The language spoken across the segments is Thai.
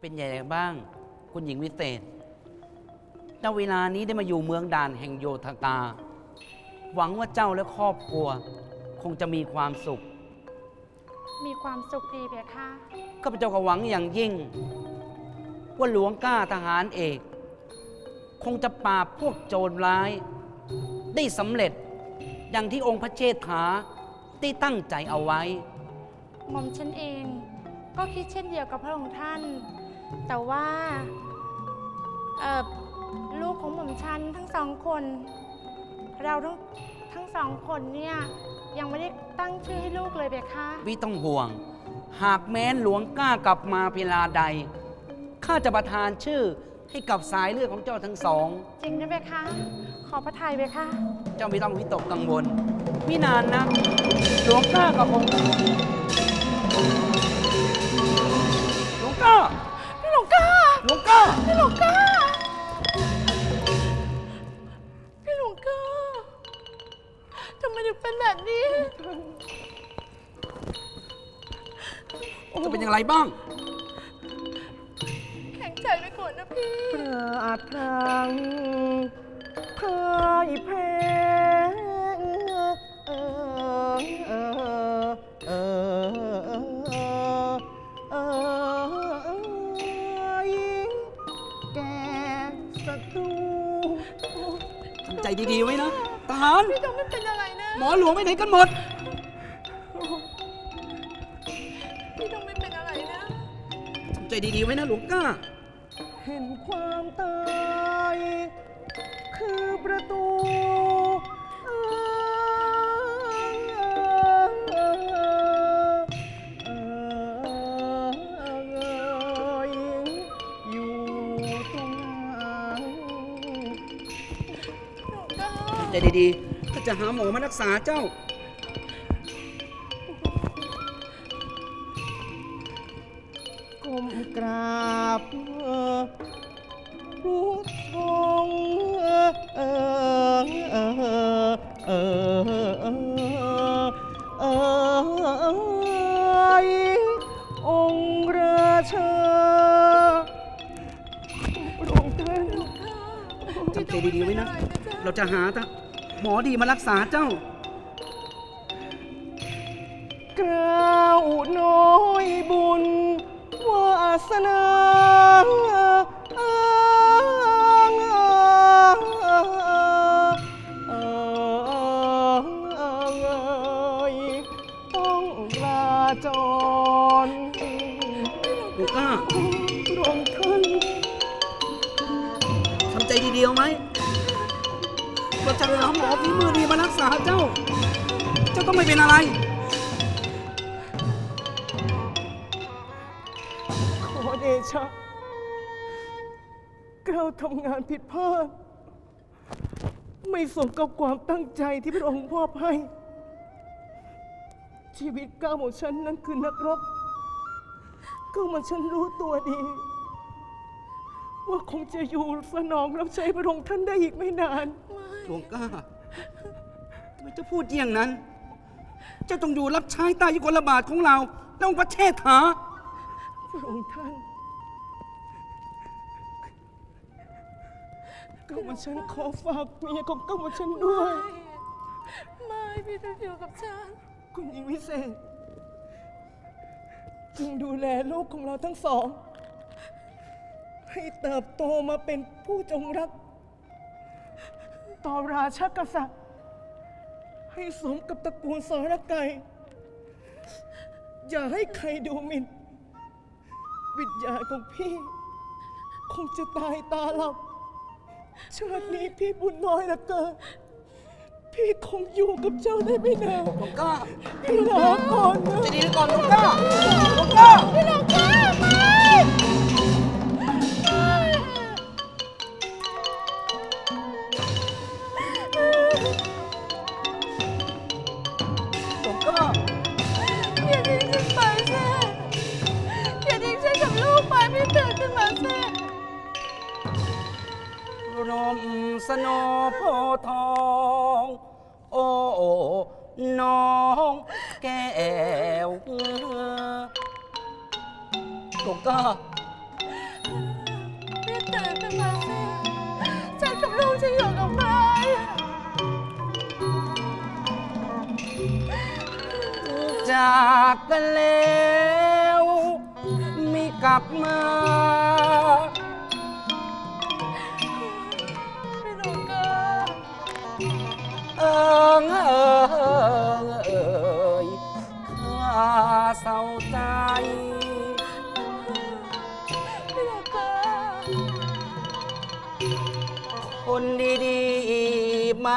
เป็นใหญ่บ้าง คุณหญิงวิเศษณเวลานี้ได้มาอยู่เมืองด่านแห่งโยธกา หวังว่าเจ้าและครอบครัว คงจะมีความสุขมีความสุขดีเพคะข้าพเจ้าก็หวังอย่างยิ่ง ว่าหลวงกล้าทหารเอก คงจะปราบพวกโจรร้าย ได้สำเร็จอย่างที่องค์พระเชษฐาได้ตั้งใจเอาไว้ หม่อมฉันเอง ก็คิดเช่นเดียวกับพระองค์ท่าน แต่ว่า เอ่อลูกของหม่อมฉันทั้งสองคน เราทั้งทั้งสองคนเนี่ย ยังไม่ได้ตั้งชื่อให้ลูกเลยเพคะวิต้องห่วง หากแม้นหลวงกล้ากลับมาเวลาใด ข้าจะประทานชื่อให้กับสายเลือดของเจ้าทั้งสอง จริงนะเพคะ ขอพระทัยเพคะ เจ้าไม่ต้องวิตกกังวลมินานนะหลวงกล้ากับองค์หลวงกล้าพี่ หลวงก้าหลวงกล้าพี่หลวงก้า พี่หลวงก้าทำไมถึงเป็นแบบนี้ จะเป็นอย่างไรบ้าง แข็งใจไปก่อนนะพี่ปราดพรังพ่ายแพ้ ดีๆไว้นะทหารพี่ต้องไม่เป็นอะไรนะ หมอหลวงไปไหนกันหมด พี่ต้องไม่เป็นอะไรนะทำใจดีๆไว้นะหลวงกล้า เห็นความตาย ดีๆข้าจะหาหมอมารักษาเจ้า ก้มกราบรู้ทรงเออเออเออเออเออองค์ราชาพระองค์ท่านทำใจดีๆไว้นะ เราจะหาทะ หมอดีมารักษาเจ้ากล้าวน้อยบุญวาสนาต้องลาจรหลวงกล้า พระองค์ท่าน ทำใจดีๆเอาไหม เราจะหาหมอฝีมือดีมารักษาเจ้า เจ้าต้องไม่เป็นอะไร ขอเดชะเราทำงานผิดพลาดไม่สมกับความตั้งใจที่พระองค์มอบให้ ชีวิตก้าวของฉันนั้นคือนักรบก้าวของฉันรู้ตัวดี ว่าคงจะอยู่สนองรับใช้พระองค์ท่านได้อีกไม่นาน หลวงกล้าทำไมเจะพูดเยี่ยงนั้น เจ้าต้องอยู่รับใช้ใต้ยุคลบาทของเราและองค์พระเชษฐา พระองค์ท่านก้าวของฉันขอฝากเมียของก้าวของฉันด้วย ไม่ พี่ต้องอยู่กับฉัน คุณหญิงวิเศษจงดูแลลูกของเราทั้งสอง ให้เติบโตมาเป็นผู้จงรัก ต่อราชากษัตริย์ ให้สมกับตระกูลสรไกยอย่าให้ใครดูหมิ่น วิญญาณของพี่ คงจะตายตาหลับชาตินี้พี่บุญน้อยเหลือเกินพี่คงอยู่กับเจ้าได้ไม่นานหลวงกล้าพี่ลาก่อนนะใจะดีก่อนหลวงกล้าหลวงกล้าพี่หลวงก้า มสโนโพทอง โอ้น้องแก้วถูกต้องรีเตื่นขึ้นมาสิฉันกับลูกจะอยู่กับใครจากกันแล้ว ไม่กลับมา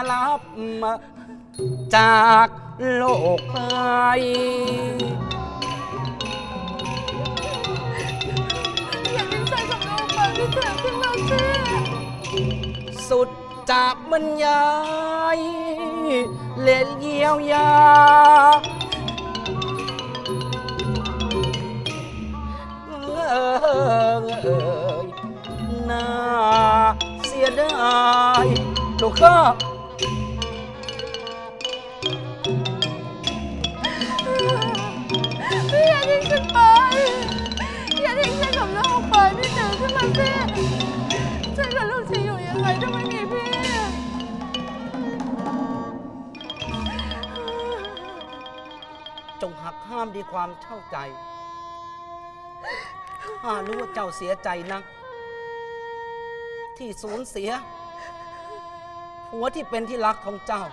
รับจากโลกไปอย่าทิ้งใจกับลูกไปพี่เถิดขึ้นมาสิสุดจะบรรยายเล่นเยียวยา เอยเอยน่าเสียดายลูกข้าามดีความเท่าใจข้ารู้ว่าเจ้าเสียใจนัก ที่สูญเสียผัวที่เป็นที่รักของเจ้า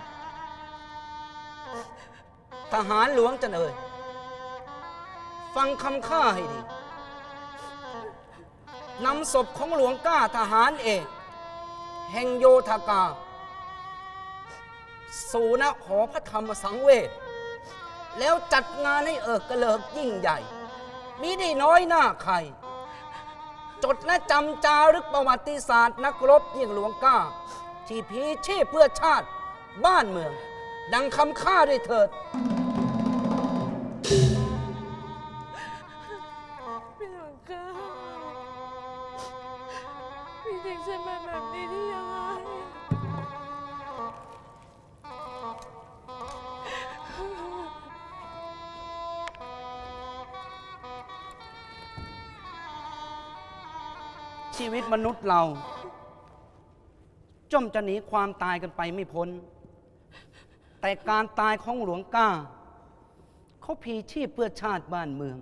ทหารหลวงจันเอ่ยฟังคำข้าให้ดีนำศพของหลวงก้าทหารเอกแห่งโยธากา สู่ณหอพระธรรมสังเวช แล้วจัดงานให้เอิกกระเลิกยิ่งใหญ่มิได้น้อยหน้าใคร จดและจำจารึกประวัติศาสตร์ นักรบยิ่งหลวงกล้า ที่พีชีพเพื่อชาติบ้านเมือง ดังคำข้าด้วยเถิด พี่หลวงกาพี่ทิ้งฉันไปแบบนี้ได้ยั ชีวิตมนุษย์เราจ้อมจะหนีความตายกันไปไม่พ้น แต่การตายของหลวงก้า เขาพีชีพเพื่อชาติบ้านเมือง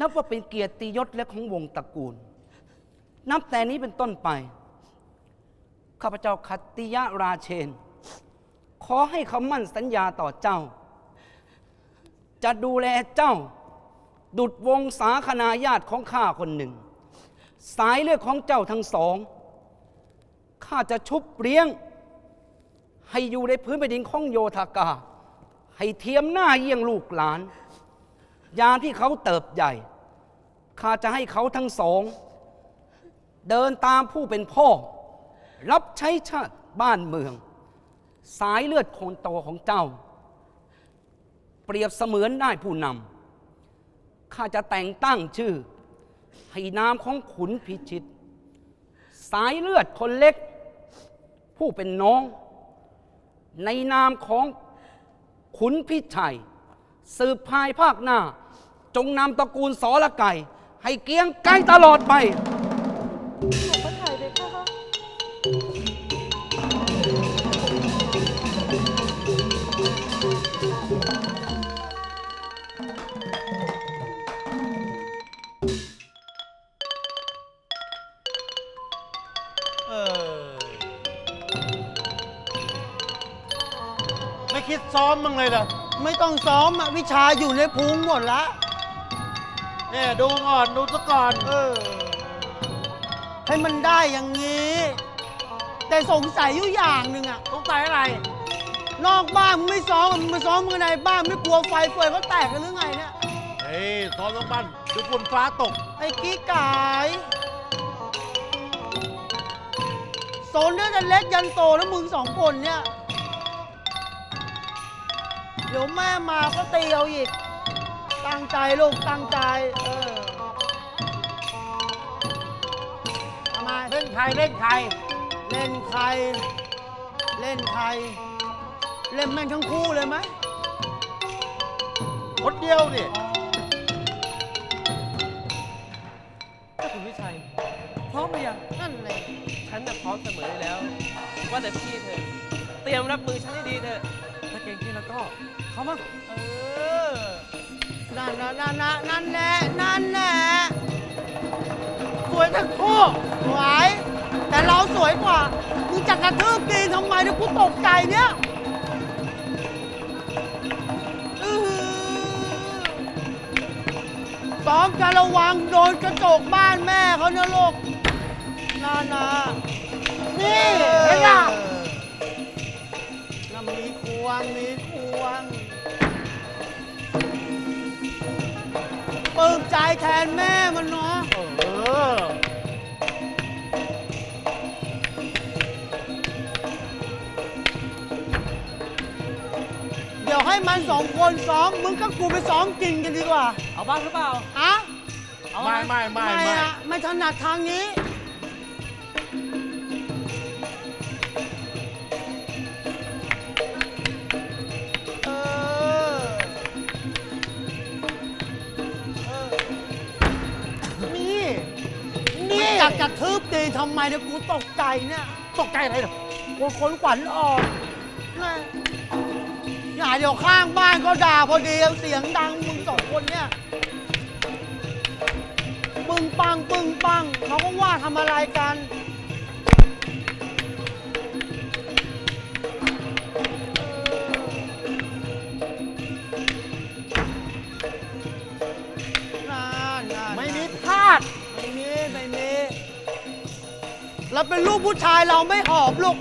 นับว่าเป็นเกียรติยศและของวงตระกูล นับแต่นี้เป็นต้นไป ข้าพเจ้าคัตติยะราเชน ขอให้คำมั่นสัญญาต่อเจ้า จะดูแลเจ้า ดุดวงศาคณาญาติของข้าคนหนึ่ง สายเลือดของเจ้าทั้งสอง ข้าจะชุบเลี้ยง ให้อยู่ในพื้นแผ่นดินของโยธากา ให้เทียมหน้าเยี่ยงลูกหลาน ยามที่เขาเติบใหญ่ ข้าจะให้เขาทั้งสอง เดินตามผู้เป็นพ่อ รับใช้ชาติบ้านเมือง สายเลือดคนโตของเจ้า เปรียบเสมือนได้ผู้นำข้าจะแต่งตั้งชื่อ ให้นามของขุนพิชิต สายเลือดคนเล็ก ผู้เป็นน้อง ในนามของขุนพิชัย สืบภายภาคหน้า จงนำตระกูลสอละไก่ ให้เกียงไกลตลอดไป ซ้อมบ้างเลยเหรอไม่ต้องซ้อมอะวิชาอยู่ในพุงหมดละ เนี่ยดูก่อนดูซะก่อน เออ ให้มันได้อย่างนี้ แต่สงสัยอยู่อย่างหนึ่งอะสงสัยอะไร นอกบ้านมึงไม่ซ้อมมึงมาซ้อมกันในบ้านไม่กลัวไฟเฟยเขาแตกกันหรือไงเนี่ย เฮ้ยซ้อมต้องปั้นดูฝุ่นฟ้าตก ไอ้กี้กายสนได้แต่เล็กยันโตแล้วมึงสองคนเนี่ย เดี๋ยวแม่มาก็ตีเอาอีก ตั้งใจลูกตั้งใจ เออทำไมเล่นใครเล่นใคร เล่นใคร เล่นใคร เล่นแม่งทั้งคู่เลยไหมคนเดียวนี่คุณวิชัยพร้อมหรือยังนั่นเลยฉันน่ะพร้อมเสมออยู่แล้ว ว่าแต่พี่เธอะเตรียมรับมือฉันให้ดีเถอะถ้าเก่งขึ้นแล้วก็ เขามา เออ นั่นน่ะนั่นน่ะนั่นแน่นั่นแน่สวยทั้งคู่สวยแต่เราสวยกว่า มึงจะกระทืบตีนทำไมเนี่ยกูตกใจเนี่ยอื้อหือซ้อมจะระวังโดนกระจกบ้านแม่เขาเนี่ยลูกนานานี่เห็นป่ะน่ะมีควงมีควง ใจแทนแม่มันเนาะเออ เดี๋ยวให้มันสองคนซ้อม มึงกับกูไปซ้อมกินกันดีกว่าเอาบ้างหรือเปล่าอะเอาไม่ไหมไม่ไม่ไม่อะไม่ถนัดทางนี้เอยากจะทืบตีทำไมเนี่ยกูตกใจเนี่ยตกใจอะไรเหรอกูคนขวัญออกแม่อย่าเดี๋ยวข้างบ้านก็ด่าพอดีเสียงดังมึงสองคนเนี่ยปึ้งปังปึ้งปังเขาก็ว่าทำอะไรกัน เราเป็นลูกผู้ชายเราไม่หอบลูก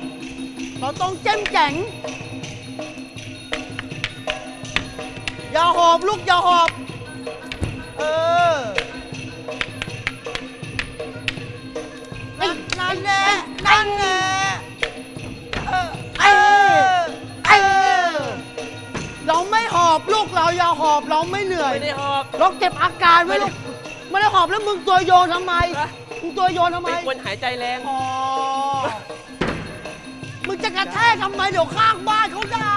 เราต้องเจ้มแจ๋งอย่าหอบลูกอย่าหอบ เออนั่นนั่นแน่นั่นแน่เออเออเออเราไม่หอบลูกเราอย่าหอบเราไม่เหนื่อย ไม่ได้หอบเราเก็บอาการไว้ลูกไม่ได้หอบแล้วมึงตัวโยนทำไมฮะ มึงตัวโยนทำไมเป็นคนหายใจแรง อ๋อมึงจะกระแทกทำไมเดี๋ยวข้างบ้านเขาด่า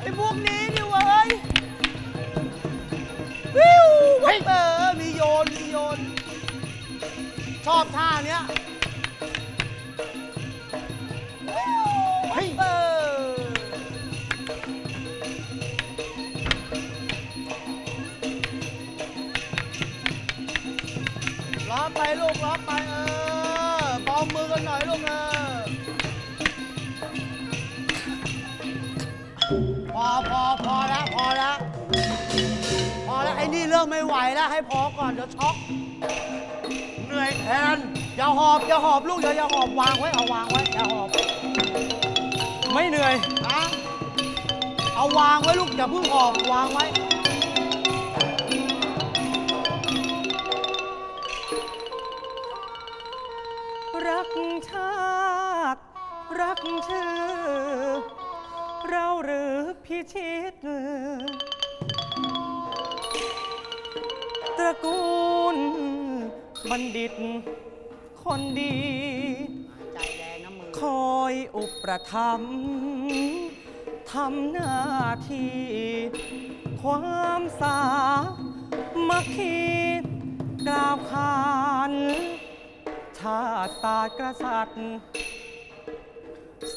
ไอ้พวกนี้นี่เว้ยวิวเออมีโยนมีโยน ชอบท่าเนี้ย ล้อไปลูกล้อไปเออปอมมือกันหน่อยลูกเออพอพอพอแล้วพอแล้วพอแล้วไอ้นี่เริ่มไม่ไหวแล้วให้พอก่อนเดี๋ยวช็อกเหนื่อยแทนอย่าหอบอย่าหอบลูกอย่าอย่าหอบวางไว้เอาวางไว้อย่าหอบไม่เหนื่อยนะเอาวางไว้ลูกอย่าเพิ่งหอบวางไว้ ชื่อ เราหรือพิชิตตระกูลบัณฑิต คนดี ใจแดงน้ำมือ คอยอุปถัมภ์ทำหน้าที่ ความสามัคคีกล่าวขานชาติศาสตร์กษัตริย์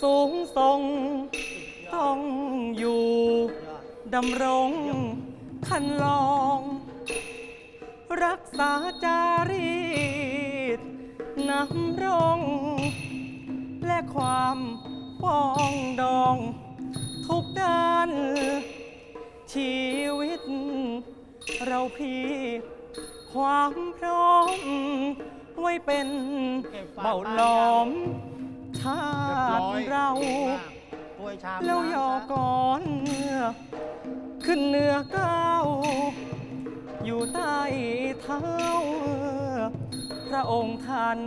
สูงส่ง ต้องอยู่ดำรงคันลอง รักษาจารีตนำรง และความปองดอง ทุกด้าน ชีวิต เราพี่ความพร้อม ไว้เป็นเบาหลอม ชาติเราถ้วยชามแล้วยอก่อน ขึ้นเหนือก้าวอยู่ใต้เท้า พระองค์ท่าน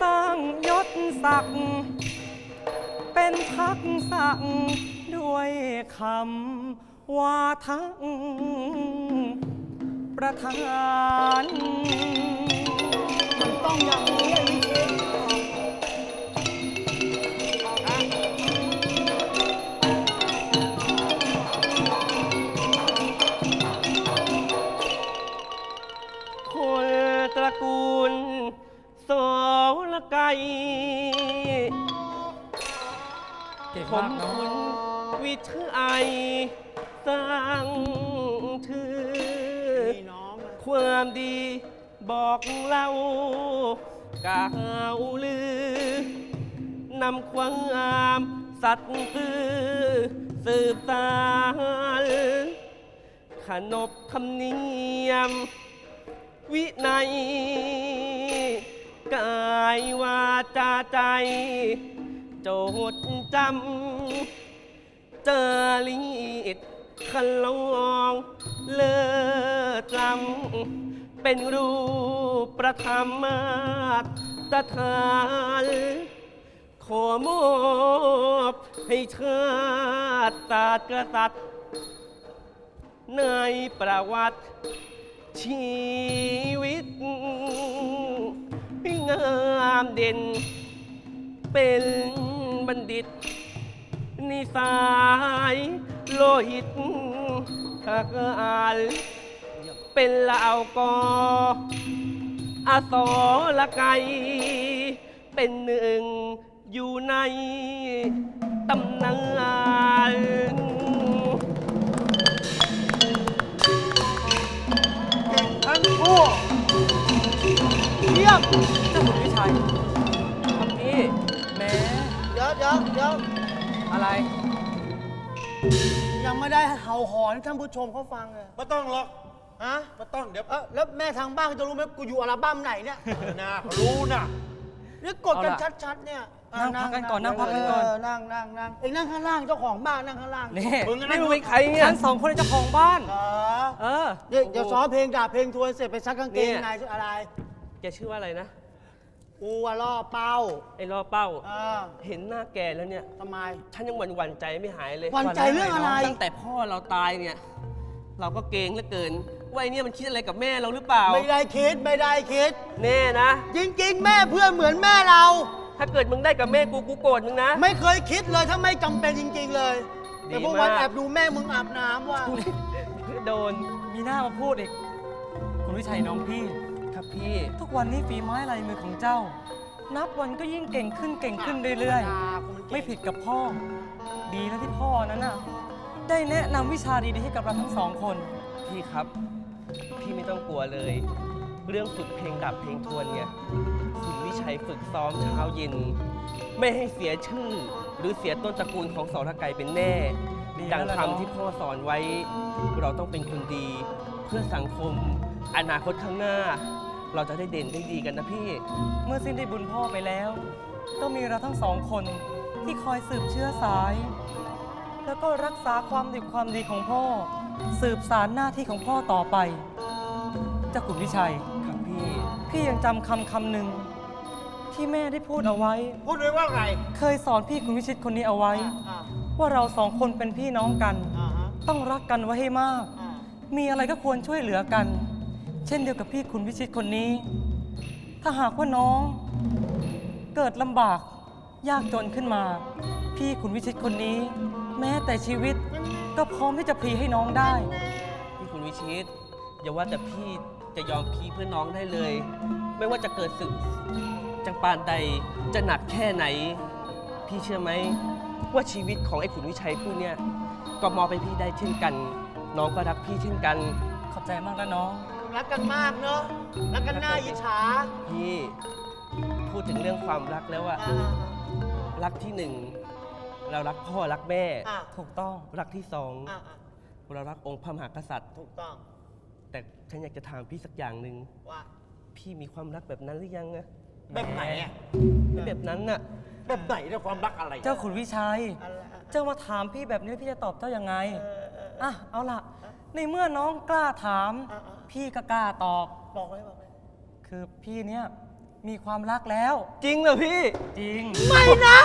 สร้างยศศักดิ์เป็นทักษะด้วยคำวาทะประธาน มันต้องอย่างนี้ กูลโสละไกผมคุณวิวิชัยสร้างชื่อ พี่น้องอะความดีบอกเล่ากล่าวลือนำความสัตย์ซื่อสืบสานขนบธรรมเนียม วินัย กายวาจาใจ โจดจำ เจอลีดคันลองเลิศลำเป็นรูปประธรรมมาตรฐานขอมอบให้ชาติศาสตร์กษัตริย์ในประวัติ ชีวิตงามเด่น เป็นบัณฑิต นิสายโลหิตหักอาลเป็นเหล่ากออาสรไก เป็นหนึ่งอยู่ในตำนาน เยี่ยมเจ้าขุนวิชัยครับพี่แม่เดี๋ยวเดี๋ยวเดี๋ยวอะไร ยังไม่ได้เห่าหอนให้ท่านผู้ชมเขาฟังเลยไม่ต้องหรอกฮะไม่ต้องเดี๋ยวเออแล้วแม่ทางบ้านจะรู้ไหมกูอยู่อัลบั้มไหนเนี่ย นะเขารู้นะนี่กดกันเอาล่ะชัดๆเนี่ยอะ นั่งพักกันก่อนนั่งพักกันก่อน เนั่งนั่งนั่งเอ้ยนั่งข้างล่างเจ้าของบ้านนั่งข้างล่างนี่มึงอะไม่รู้เป็นใครเนี่ยฉันสองคนเป็นเจ้าของบ้าน เหรอเออ เดี๋ยวเดี๋ยวซ้อมเพลงด่าเพลงทวนเสร็จไปซักกางเกงเนี่ยในชื่ออะไร แกชื่อว่าอะไรนะ กูอะล่อเป้าไอ้ล่อเป้า เออเห็นหน้าแกแล้วเนี่ย ทำไม ฉันยังหวั่นหวั่นใจไม่หายเลยหวั่นใจเรื่องอะไร ตั้งแต่พ่อเราตายเนี่ย เราก็เกรงเหลือเกินว่าไอ้เนี่ยมันคิดอะไรกับแม่เราหรือเปล่า ไม่ได้คิดไม่ได้คิด แน่นะ จริง ๆ แม่เพื่อนเหมือนแม่เรา ถ้าเกิดมึงได้กับแม่กูกูโกรธมึงนะ ไม่เคยคิดเลยถ้าไม่จำเป็นจริง ๆ เลย ดีแต่พวกวันมาก แอบดูแม่มึงอาบน้ำว่ะโดนมีหน้ามาพูดอีก คุณวิชัยน้องพี่ ครับพี่ ทุกวันนี้ฝีไม้ลายมือของเจ้า นับวันก็ยิ่งเก่งขึ้นเก่งขึ้นเรื่อยๆ ไม่ผิดกับพ่อ ดีนะที่พ่อนั้นน่ะ ได้แนะนำวิชาดีๆให้กับเราทั้งสองคน พี่ครับ พี่ไม่ต้องกลัวเลย เรื่องฝึกเพลงดับเพลงทวนเนี่ยคุณวิชัยฝึกซ้อมเช้าเย็น ไม่ให้เสียชื่อ หรือเสียต้นตระกูลของสรไกรเป็นแน่ดีดังแล้วล่ะน้องคำที่พ่อสอนไว้ เราต้องเป็นคนดี เพื่อสังคม อนาคตข้างหน้า เราจะได้เด่นได้ดีกันนะพี่ เมื่อสิ้นได้บุญพ่อไปแล้ว ก็มีเราทั้งสองคนที่คอยสืบเชื้อสาย แล้วก็รักษาความดีความดีของพ่อ สืบสารหน้าที่ของพ่อต่อไปเจ้าขุนวิชัยครับพี่ พี่ยังจำคำคำหนึ่งที่แม่ได้พูดเอาไว้ พูดไว้ว่าไงเคยสอนพี่คุณวิชิตคนนี้เอาไว้ อ่าว่าเราสองคนเป็นพี่น้องกัน อ่าฮะต้องรักกันไว้ให้มาก อ่ามีอะไรก็ควรช่วยเหลือกัน เช่นเดียวกับพี่คุณวิชิตคนนี้ ถ้าหากว่าน้อง เกิดลำบากยากจนขึ้นมา พี่คุณวิชิตคนนี้ แม้แต่ชีวิต ก็พร้อมที่จะพลีให้น้องได้ พี่คุณวิชิต อย่าว่าแต่พี่ จะยอมพี่เพื่อน้องได้เลย ไม่ว่าจะเกิดศึกจังปานใดจะหนักแค่ไหน พี่เชื่อไหมว่าชีวิตของไอ้ขุนวิชัยผู้เนี้ยก็มอบให้พี่ได้เช่นกัน น้องก็รักพี่เช่นกัน ขอบใจมากนะน้อง รักกันมากเนอะรักกันหน้าอิจฉาพี่พูดถึงเรื่องความรักแล้วอะอ่ารักที่หนึ่งเรารักพ่อรักแม่ อ่าถูกต้องรักที่สองอ่าอ่าเรารักองค์พระมหากษัตริย์ ถูกต้อง แต่ฉันอยากจะถามพี่สักอย่างหนึ่งว่าพี่มีความรักแบบนั้นหรือยังอะแบบไหนอะไม่แบบนั้นน่ะ แบบไหนเนี่ยความรักอะไร เจ้าขุนวิชัยอะไรอะเจ้ามาถามพี่แบบนี้พี่จะตอบเจ้ายังไงเออเอออะเอาล่ะ ในเมื่อน้องกล้าถามอะอะพี่ก็กล้าตอบ บอกเลยบอกเลยคือพี่เนี้ยมีความรักแล้ว จริงเหรอพี่ จริง ไม่นะ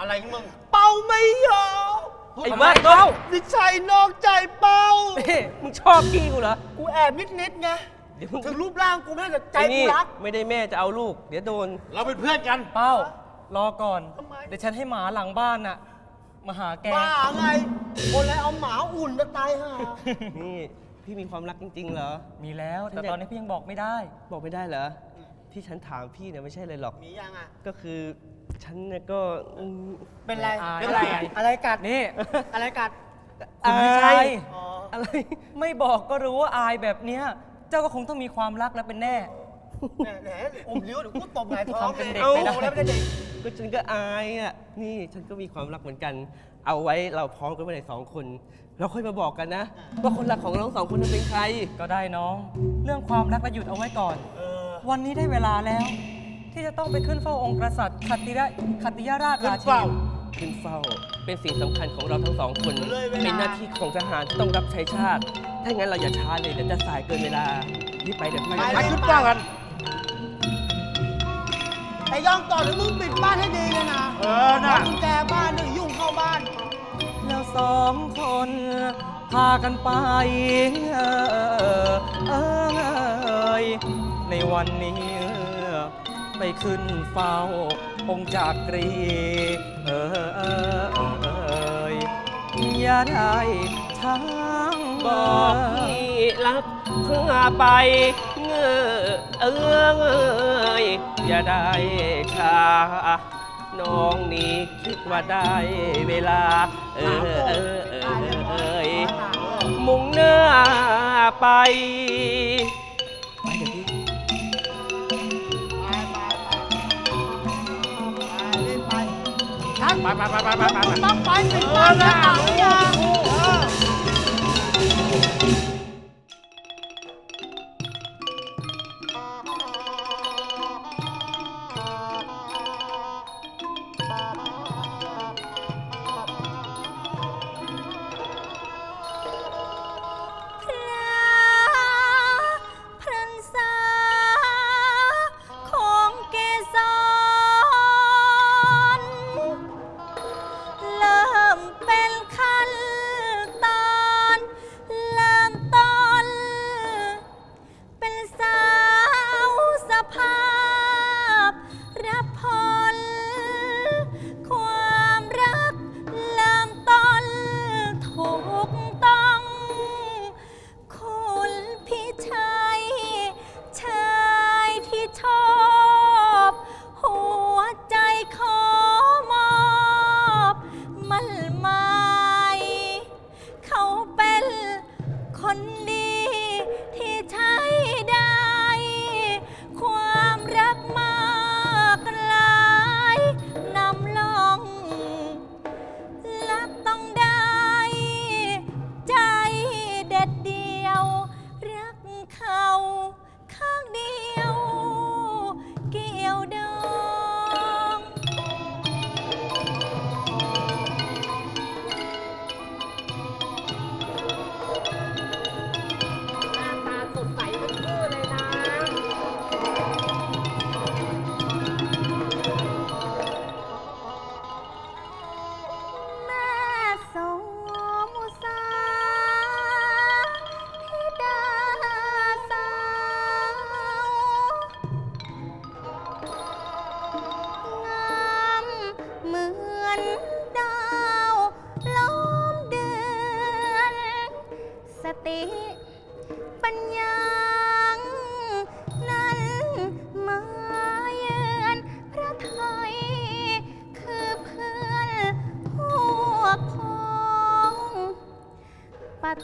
อะไรของมึง เป้าไม่ยอม ไอ้บ้าเต้าดิชัยนอกใจเป้าเฮ้มึงชอบพี่กูเหรอ กูแอบนิดๆไงเดี๋ยวมึง ถึงรูปร่างกูไม่ได้แต่ใจไอ้กูนี่รัก ไม่ได้แม่จะเอาลูก เดี๋ยวโดน เราเป็นเพื่อนกัน เป้า รอก่อน ทำไม เดี๋ยวฉันให้หมาหลังบ้านน่ะ มาหาแก บ้าไง คนอะไรเอาหมาอุ่นจะตายห่านี่พี่มีความรักจริง ๆ เหรอ มีแล้ว แต่ตอนนี้พี่ยังบอกไม่ได้ บอกไม่ได้เหรอ ที่ฉันถามพี่เนี่ยไม่ใช่เลยหรอก มียังอะก็คือ ฉันเนี่ยก็อืมเป็นไรอายเป็นไรอะอะไรกัด นี่อะไรกัด คุณวิชัยอ๋อ อะไร ไม่บอกก็รู้ว่าอายแบบเนี้ย เจ้าก็คงต้องมีความรักแล้วเป็นแน่ แหมแหมอมเลี้ยวเดี๋ยวกูตบหงายท้องทำเป็นเด็กอาไม่ได้ แล้วไม่ได้เด็กก็ฉันก็อายอะ นี่ฉันก็มีความรักเหมือนกัน เอาไว้เราพร้อมกันไปเลยสองคน เราค่อยมาบอกกันนะ ว่าคนรักของเราสองคนนั้นเป็นใคร ก็ได้น้อง เรื่องความรักเราหยุดเอาไว้ก่อนวันนี้ได้เวลาแล้ว ที่จะต้องไปขึ้นเฝ้าองค์กษัตริย์ขัตติระขัตติยราชขึ้รานชิเฝ้า นีขึ้นเฝ้าเป็นสิ่งสำคัญของเราทั้งสองคน เลยเวลา เป็นหน้าที่ของทหารที่ต้องรับใช้ชาติ ถ้างั้นเราอย่าช้าเลยเดี๋ยวจะสายเกินเวลารีบไปเดี๋ยวไม่ไปไปขึ้นเป้ากันแต่ยองต่อเดี๋ยวมึงปิดบ้านให้ดีเลยนะเออน่ะากุญแจบ้านด้วยยุ่งเข้าบ้าน แล้วสองคน พากันไปเออเอยในวันนี้ ไปขึ้นเฝ้าองค์จากกรี เออเออเอยอย่าได้ช้างบอกพี่รักเพื่อไปเงอเออเอยอย่าได้ช้าน้องนี่คิดว่าได้เวลา เออเออเออเอยมุ่งหน้าไป ไปเดี๋ยวนี้ ไปไปไปไปไปไป ต้องไปปิดบ้านแล้วอ่างยา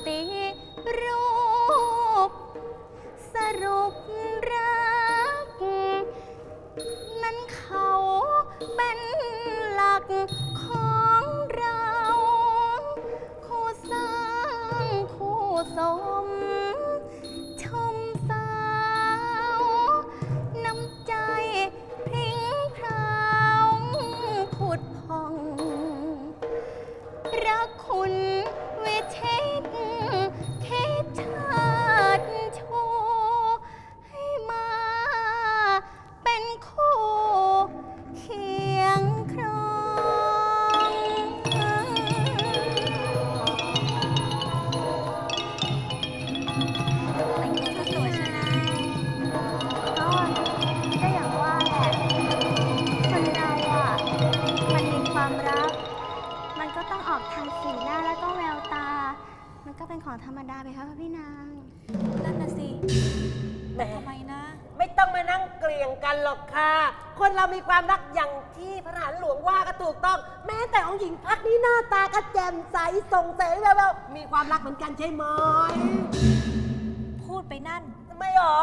ป กลียงกันหรอกค่ะ คนเรามีความรักอย่างที่พระทหารหลวงว่าก็ถูกต้อง แม้แต่องค์หญิงพักนี้หน้าตาก็แจ่มใสส่งเสริมแววๆมีความรักเหมือนกันใช่ไหมพูดไปนั่น ทำไมหรอ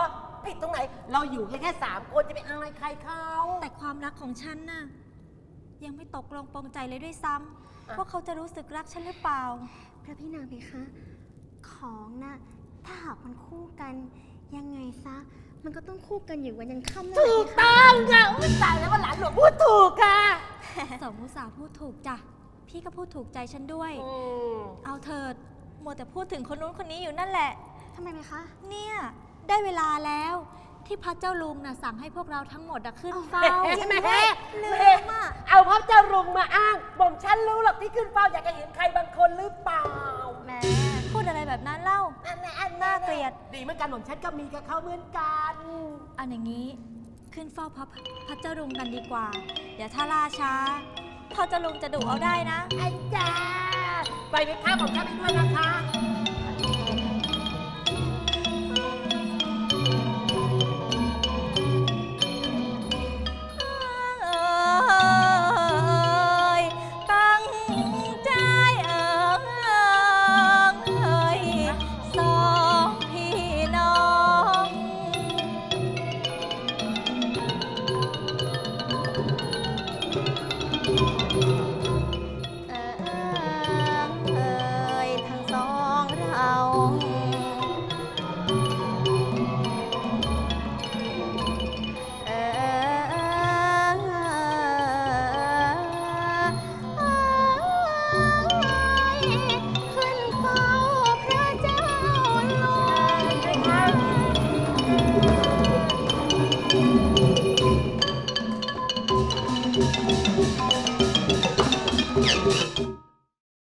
ผิดตรงไหน เราอยู่แค่แค่สามคนจะไปอายใครเขาแต่ความรักของฉันน่ะ ยังไม่ตกลงปรงใจเลยด้วยซ้ำอะว่าเขาจะรู้สึกรักฉันหรือเปล่า พระพี่นางเพคะ ของน่ะถ้าหากมันคู่กันยังไงซะ มันก็ต้องคู่กันอยู่วันยังค่ำนั่นแหถูละกต้องค่ะอุ้ยตายแล้วว่าหลานหลวงพูดถูกค่ะสมมุสาห์พูดถูกจ้ะ พี่ก็พูดถูกใจฉันด้วยอืมเอาเถิดมัวแต่พูดถึงคนนู้นคนนี้อยู่นั่นแหละ ทำไมเพคะ เนี่ยได้เวลาแล้วที่พระเจ้าลุงน่ะสั่งให้พวกเราทั้งหมดอะขึ้นเฝ้า ใช่ไหมลืมอะ เอาพระเจ้ารุงมาอ้างบ่มฉันรู้หรอกที่ขึ้นเฝ้าอยากจะเห็นใครบางคนหรือเปล่า แหมพูดอะไร แบบนั้นเล่า อันนั้นอันน่าเกลียด ดีเหมือนกันผมฉันก็มีกับเขาเหมือนกันอันอย่างนี้ขึ้นเฝ้าพระพระเจ้าลุงกันดีกว่า เดี๋ยวถ้าล่าช้าพระเจ้าลุงจะดุเอาได้นะไอ้จ้าไปไปข้าของฉันไปด้วยนะคะ